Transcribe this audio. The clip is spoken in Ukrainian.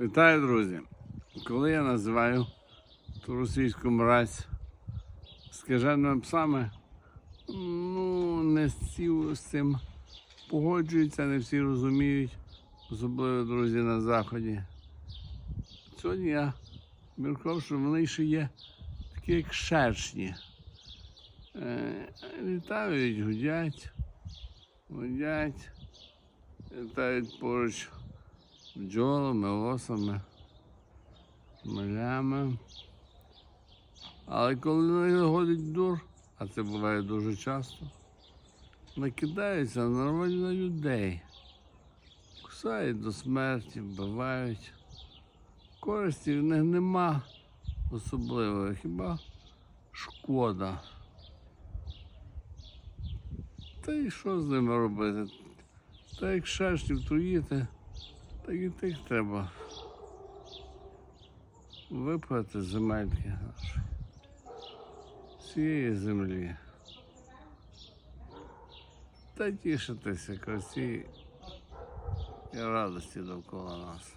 Вітаю, друзі! Коли я називаю ту російську мразь скаженими псами, ну, не всі з цим погоджуються, не всі розуміють, особливо друзі на Заході. Сьогодні я міркував, що вони ще є такі, як шершні. Е, літають, гудять, гудять, літають поруч бджолами, осами, милями. Але коли находить дур, а це буває дуже часто, накидаються нормально людей. Кусають до смерті, вбивають. Користі в них нема особливої, хіба шкода. Та й що з ними робити? Та як шерстів труїти, так і тих треба випати земельки наші цієї землі. Та тішитися красі і радості довкола нас.